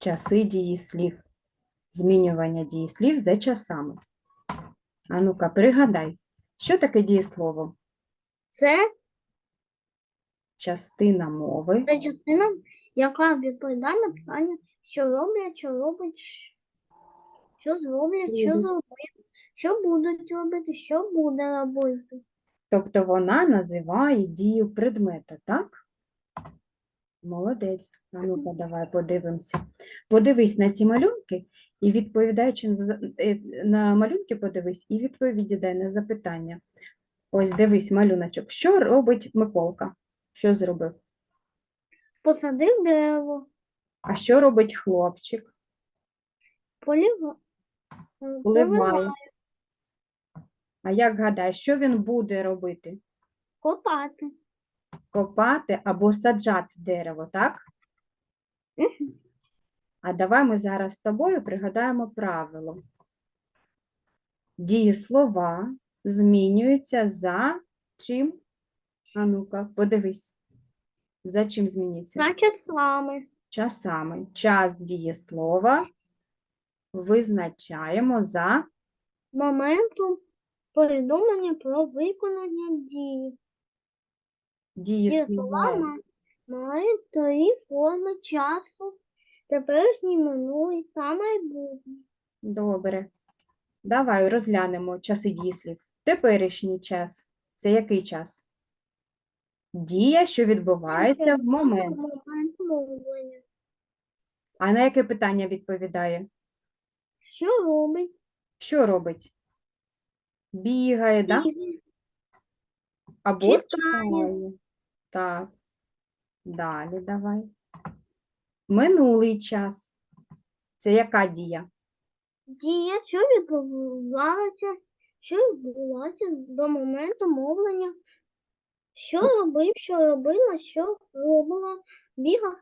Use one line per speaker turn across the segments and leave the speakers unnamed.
часи дієслів. Змінювання дієслів за часами. А ну-ка, пригадай, що таке дієслово?
Це
Частина мови.
та частина, яка відповідає на питання, що роблять, що робить, що зроблять, що зробить, що будуть робити, що буде робити.
Тобто вона називає дію предмета, так? Молодець. А ну-ка, давай подивимося. Подивись на ці малюнки і відповідаючи на е, на малюнки, подивись і відповіді дай на запитання. Ось дивись, малюночок. Що робить Миколка? Що зробив?
Посадив дерево,
А що робить хлопчик?
поліва,
Поливає. А як гадаєш, що він буде робити?
копати.
Копати або саджати дерево, так? А давай ми зараз з тобою пригадаємо правило. Дієслова змінюються за чим? А ну-ка, подивись. За чим змінюється?
За числами.
Часами. Час дієслова визначаємо за
Моменту повідомлення про виконання дії. Дієслова
дієслова.
ма- мають три форми часу, теперішній, минулий та майбутній.
Добре. Давай розглянемо часи дієслів. Теперішній час. Це який час? Дія, що відбувається в момент.
Момент мовлення.
А на яке питання відповідає?
Що робить?
Що робить? Бігає, да? Або
Читає.
читає. Так. Далі давай. Минулий час. Це яка дія?
Дія, що відбувалася, що відбувалася до моменту мовлення. Що робив, що робила, що робила, бігав,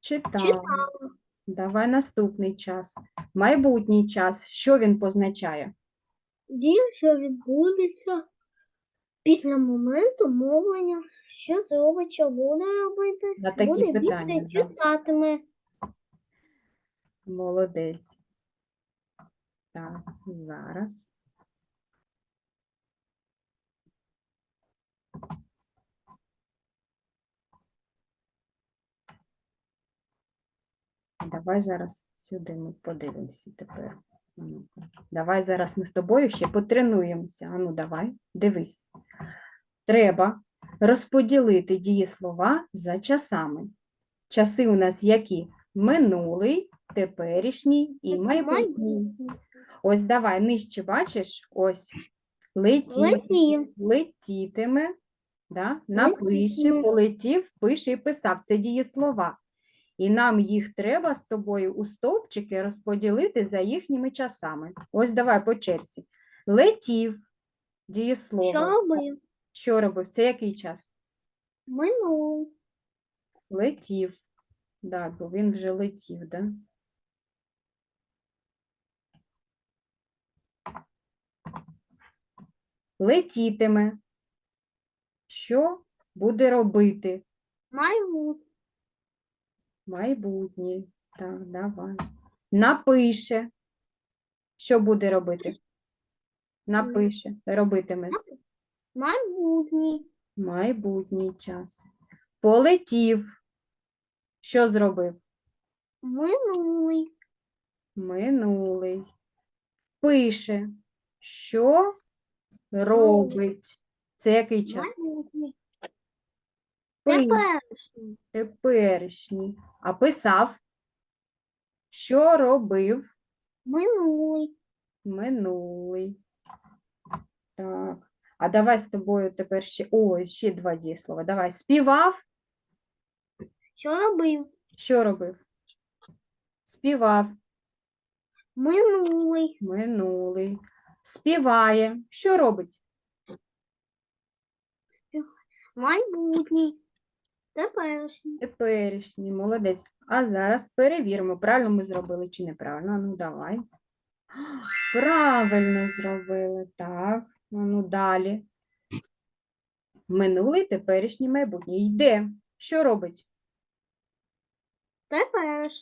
Читала.
читала.
Давай наступний час. Майбутній час. Що він позначає?
Дія, що відбудеться після моменту мовлення, що зробить, що буде робити,
На такі
буде
питання,
бігти,
да.
читатиме.
Молодець. Так, зараз. Давай зараз сюди ми подивимося тепер. Давай зараз ми з тобою ще потренуємося. Ану, давай, дивись. Треба розподілити дієслова за часами. Часи у нас які? Минулий, теперішній і майбутній. Ось давай нижче бачиш, ось летів,
Летів.
летітиме, да? напише, полетів, пише і писав. Це дієслова. І нам їх треба з тобою у стовпчики розподілити за їхніми часами. Ось давай по черзі. Летів, дієслово.
Що робив?
Що робив? Це який час?
Минулий.
Летів. Да, бо він вже летів, да? Летітиме. Що буде робити?
Майбутнє.
Майбутнє. Так, давай. Напише. Що буде робити? Напише. Робитиме.
Майбутній.
Майбутній час. Полетів. Що зробив?
Минулий.
Минулий. Пише. Що робить? Це який час?
Майбутній. Теперішній.
Теперішній. А писав? Що робив?
Минулий.
Минулий. Так. А давай з тобою тепер ще. Ой, ще два дієслова. Давай. Співав.
Що робив?
Що робив? Співав.
Минулий.
Минулий. Співає. Що робить?
Майбутній. Теперішній.
Теперішній. Молодець. А зараз перевіримо, правильно ми зробили чи неправильно. Ну, давай. Правильно зробили. Так. Ну, далі. Минулий, теперішній, майбутній. Йде. Що робить?
Теперішній.